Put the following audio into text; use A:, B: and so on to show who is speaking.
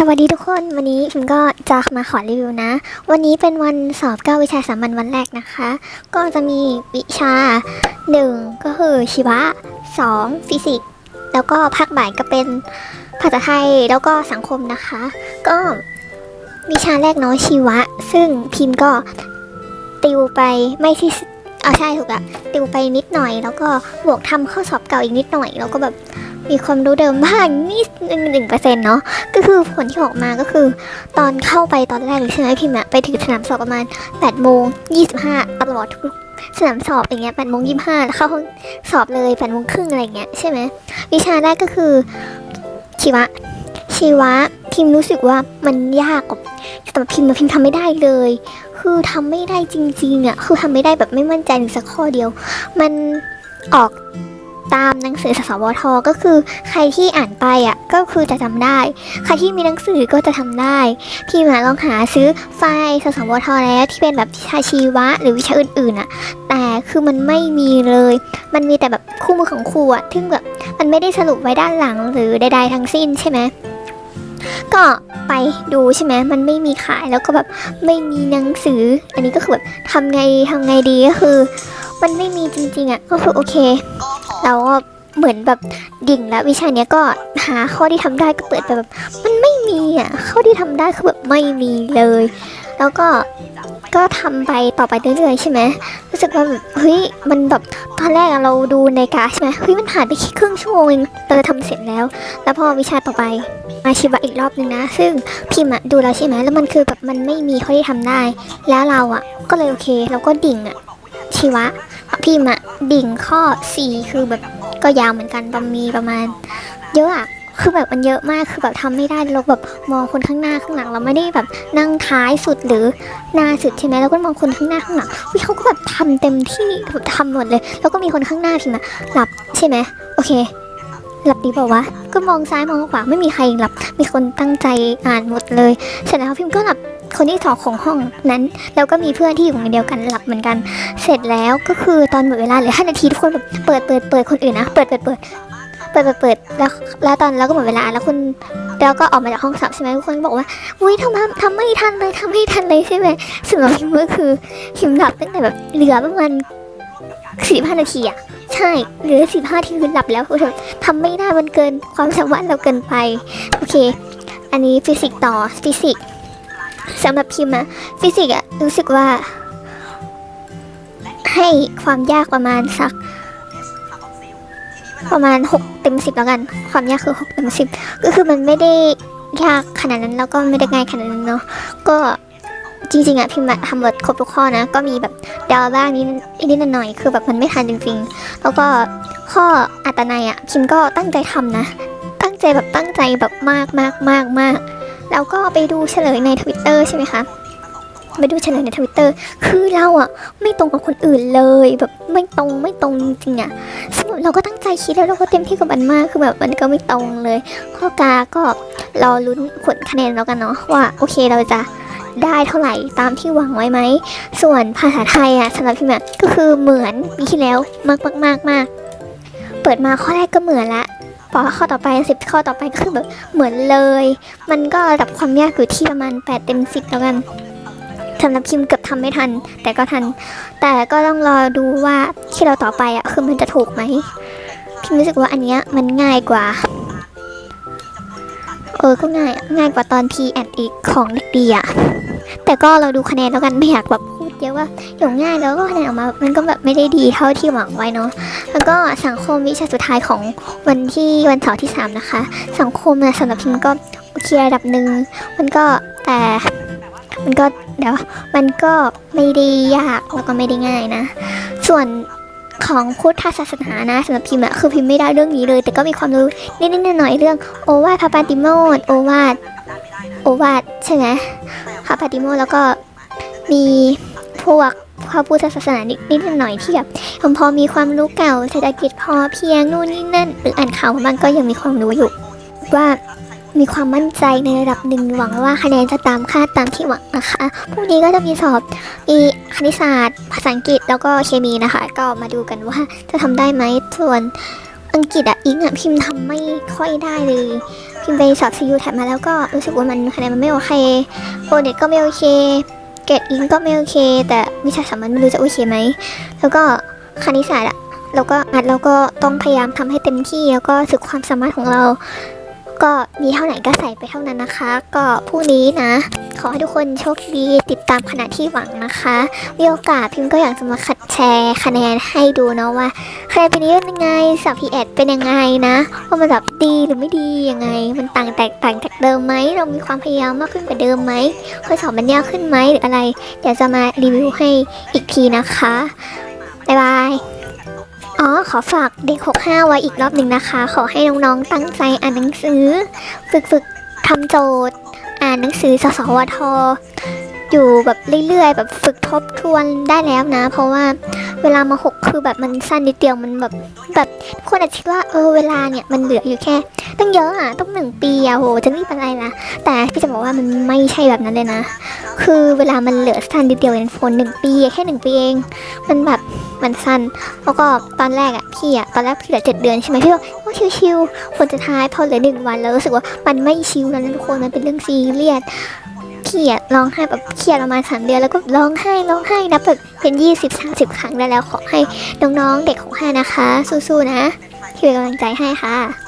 A: สวัสดีทุกคน วันนี้พิมก็จะมาขอรีวิวนะ วันนี้เป็นวันสอบเก้าวิชาสามัญวันแรกนะคะ ก็จะมีวิชา 1 ก็คือชีวะ 2 ฟิสิกส์แล้วก็ภาคบ่ายก็เป็นภาษาไทยแล้วก็สังคมนะคะ ก็วิชาแรกเนาะชีวะ ซึ่งพิมก็ติวไปไม่ที่เอาใช่ถูกอะติวไปนิดหน่อย แล้วก็บวกทำข้อสอบเก่าอีกนิดหน่อย แล้วก็แบบ มีความรู้เดิมบ้างนิดนึงหนึ่งเปอร์เซ็นต์เนาะก็คือผลที่ออกมาก็คือ ตอนเข้าไปตอนแรกใช่ไหมพิมอะไปถึงสนามสอบประมาณ8โมง25ตลอดทุกสนามสอบอย่างเงี้ย8โมง25แล้วเข้าห้องสอบเลย8โมงครึ่งอะไรเงี้ยใช่ไหมวิชาแรกก็คือชีวะ ชีวะพิมรู้สึกว่ามันยากกว่าสำหรับพิมพ์พิมทำไม่ได้เลย คือทำไม่ได้จริงๆอะคือทำไม่ได้แบบไม่มั่นใจหนึ่งสักข้อเดียว มันออก ตามหนังสือสสวทก็คือใครที่อ่านไปอะก็คือจะจำได้ ใครที่มีหนังสือก็จะทำได้ พี่มาลองหาซื้อไฟล์สสวทแล้วที่เป็นแบบวิชาชีวะหรือวิชาอื่นๆอะ แต่คือมันไม่มีเลย มันมีแต่แบบคู่มือของครูอะซึ่งแบบมันไม่ได้สรุปไว้ด้านหลังหรือใดๆทั้งสิ้นใช่ไหมก็ไปดูใช่ไหมมันไม่มีขายแล้วก็แบบไม่มีหนังสือ อันนี้ก็คือแบบทำไงทำไงดีก็คือ มันไม่มีจริงๆอะก็คือโอเค เราก็เหมือนแบบดิ่งแล้ววิชาเนี้ยก็หาข้อที่ทำได้ก็เปิดไปแบบ มันไม่มีอะข้อที่ทำได้คือแบบไม่มีเลย แล้วก็ก็ทำไปต่อไปเรื่อยๆใช่ไหมรู้สึกว่าเฮ้ยมันแบบตอนแรกเราดูในกาใช่ไหมเฮ้ยมันผ่านไปแค่ครึ่งชั่วโมงเองเราจะทำเสร็จแล้ว แล้วพอวิชาต่อไปมาชีวะอีกรอบนึงนะ ซึ่งพิมพ์อะดูแล้วใช่ไหมแล้วมันคือแบบมันไม่มีข้อที่ทำได้ แล้วเราอะ ก็เลยโอเค เราก็ดิ่งอะชีวะ พิมอะดิ่งข้อ 4 คือแบบก็ยาวเหมือนกันประมีประมาณ เยอะอะคือแบบมันเยอะมากคือแบบทำไม่ได้เราแบบมองคนข้างหน้าข้างหลังเราไม่ได้แบบนั่งท้ายสุดหรือหน้าสุดใช่ไหมแล้วก็มองคนข้างหน้าข้างหลังวิเขาก็แบบทำเต็มที่แบบทำหมดเลย แล้วก็มีคนข้างหน้าพิมอะหลับใช่ไหมโอเคหลับดีเปล่าวะก็มองซ้ายมองขวาไม่มีใครหลับมีคนตั้งใจอ่านหมดเลยเสร็จแล้วพิมพ์ก็หลับ คนที่สองของห้องนั้น แล้วก็มีเพื่อนที่อยู่ในเดียวกันหลับเหมือนกัน เสร็จแล้วก็คือตอนหมดเวลาเหลือห้านาทีทุกคนแบบเปิดเปิดเปิดคนอื่นนะเปิดเปิดเปิดเปิดเปิดเปิดแล้วแล้วตอนแล้วก็หมดเวลาแล้วคุณแล้วก็ออกมาจากห้องสอบใช่ไหมทุกคนบอกว่าอุ้ยทำทำไม่ทันเลยทำไม่ทันเลยใช่ไหมสำหรับพิมก็คือพิมหลับตั้งแต่แบบเหลือประมาณสี่ห้านาทีอะใช่เหลือสิบห้าทีคือหลับแล้วคือแบบทำไม่ได้มันเกินความสามารถเราเกินไป โอเค อันนี้ฟิสิกส์ต่อฟิสิกส์ สำหรับพิมพ์อะฟิสิกส์อะรู้สึกว่า ให้ความยากประมาณสัก ประมาณ 6 เต็ม 10 แล้วกัน ความยากคือ 6 เต็ม 10 ก็คือมันไม่ได้ยากขนาดนั้นแล้วก็ไม่ได้ง่ายขนาดนั้นเนาะก็จริงๆอะพิมพ์ทำหมดครบทุกข้อนะ ก็มีแบบเดาบ้างนิดนิดหน่อยคือแบบมันไม่ทันจริงๆ แล้วก็ข้ออัตนัยอะพิมก็ตั้งใจทำนะ ตั้งใจแบบตั้งใจแบบมากมากมากมาก แล้วก็ไปดูเฉลยในทวิตเตอร์ใช่ไหมคะไปดูเฉลยในทวิตเตอร์คือเราอะไม่ตรงกับคนอื่นเลยแบบไม่ตรงไม่ตรงจริงอะสมมติเราก็ตั้งใจคิดแล้วเราก็เต็มที่กับมันมากคือแบบมันก็ไม่ตรงเลยข้อกาก็รอลุ้นผลคะแนนแล้วกันเนาะว่าโอเคเราจะได้เท่าไหร่ตามที่หวังไว้ไหม ส่วนภาษาไทยอะสำหรับพี่แม่ก็คือเหมือนปีที่แล้วมากมากมากมากเปิดมาข้อแรกก็เหมือนละ พอข้อต่อไปสิบข้อต่อไปก็คือแบบเหมือนเลย มันก็ระดับความยากอยู่ที่ประมาณ 8 เต็ม 10 แล้วกันสำหรับพิมเกือบทำไม่ทัน แต่ก็ทัน แต่ก็ต้องรอดูว่าที่เราต่อไปอะคือมันจะถูกไหมพิมรู้สึกว่าอันเนี้ยมันง่ายกว่า เออก็ง่ายอะง่ายกว่าตอน P and E ของเด็กดีอะแต่ก็เราดูคะแนนแล้วกันไม่อยากแบบ เยอะว่าอย่างง่ายแล้วก็คะแนนออกมา มันก็แบบไม่ได้ดีเท่าที่หวังไว้เนาะแล้วก็สังคมวิชาสุดท้ายของวันที่วันเสาร์ที่สามนะคะ สังคมเนะสำหรับพิมก็โอเคระดับหนึ่งมันก็แต่มันก็เดี๋ยวมันก็ไม่ได้ยากแล้วก็ไม่ได้ง่ายนะ ส่วนของพุทธศาสนานะสำหรับพิมพ์อะคือพิมพ์ไม่ได้เรื่องนี้เลย แต่ก็มีความรู้นิดๆหน่อยๆเรื่องโอวาทพระปาติโมดโอวาทโอวาทใช่ไหมพระปาติโมดแล้วก็มี พวกพระพุทธศาสนานิดๆหน่อยที่แบบผมพอมีความรู้เก่าเศรษฐกิจพอเพียงนู่นนี่นั่นหรืออ่านข่าวมาบ้างก็ยังมีความรู้อยู่ ว่ามีความมั่นใจในระดับหนึ่งหวังว่าคะแนนจะตามคาดตามที่หวังนะคะพรุ่งนี้ก็จะมีสอบมีคณิตศาสตร์ ภาษาอังกฤษแล้วก็เคมีนะคะ ก็มาดูกันว่าจะทำได้ไหมส่วนอังกฤษอะอิงอะพิมพ์ทำไม่ค่อยได้เลย พิมพ์ไปสอบซียูแถมมาแล้วก็รู้สึกว่ามันคะแนนมันไม่โอเคโปรเน็ตก็ไม่โอเค เก็ตอิงก็ไม่โอเค แต่วิชาสามัญไม่รู้จะโอเคไหม แล้วก็คณิตศาสตร์อะเราก็อัดเราก็ต้องพยายามทำให้เต็มที่แล้วก็สึกความสามารถของเรา ก็มีเท่าไหร่ก็ใส่ไปเท่านั้นนะคะ ก็พรุ่งนี้นะ ขอให้ทุกคนโชคดีติดตามคณะที่หวังนะคะมีโอกาสพิมพ์ก็อยากจะมาคัดแชร์คะแนนให้ดูเนาะว่าคะแนนปีนี้เป็นยังไงสอบพีแอดเป็นยังไงนะว่ามันแบบดีหรือไม่ดียังไง มันต่างแตกต่างจากเดิมไหมเรามีความพยายามมากขึ้นกว่าเดิมไหมข้อสอบมันยากขึ้นไหมหรืออะไรเดี๋ยวจะมารีวิวให้อีกทีนะคะบ๊ายบาย อ๋อ ขอฝากเด็ก 65 ไว้อีกรอบหนึ่งนะคะ ขอให้น้องๆ ตั้งใจอ่านหนังสือ ฝึกฝึกทำโจทย์ อ่านหนังสือสสวท อยู่แบบเรื่อยๆ แบบฝึกทบทวนได้แล้วนะ เพราะว่า เวลามาหกคือแบบมันสั้นนิดเดียวมันแบบแบบคนอาจจะคิดว่าเออเวลาเนี่ยมันเหลืออยู่แค่ตั้งเยอะอะต้องหนึ่งปีอะโหจะรีบอะไรล่ะแต่พี่จะบอกว่ามันไม่ใช่แบบนั้นเลยนะ คือเวลามันเหลือสั้นนิดเดียวเองโฟนหนึ่งปีแค่หนึ่งปีเอง มันแบบมันสั้นแล้วก็ตอนแรกอะพี่อะตอนแรกพี่เหลือเจ็ดเดือนใช่ไหมพี่ว่าโอ้ชิวๆผลสุดท้ายพอเหลือหนึ่งวันแล้วรู้สึกว่ามันไม่ชิวแล้วนะทุกคนมันเป็นเรื่องซีเรียส ครียดร้องไห้แบบเครียดประมาณสามเดือนแล้วก็ร้องไห้ร้องไห้นับแบบเป็นยี่สิบสามสิบครั้งได้แล้วขอให้น้องๆเด็กของห้านะคะ สู้ๆนะคือเป็นกำลังใจให้ค่ะ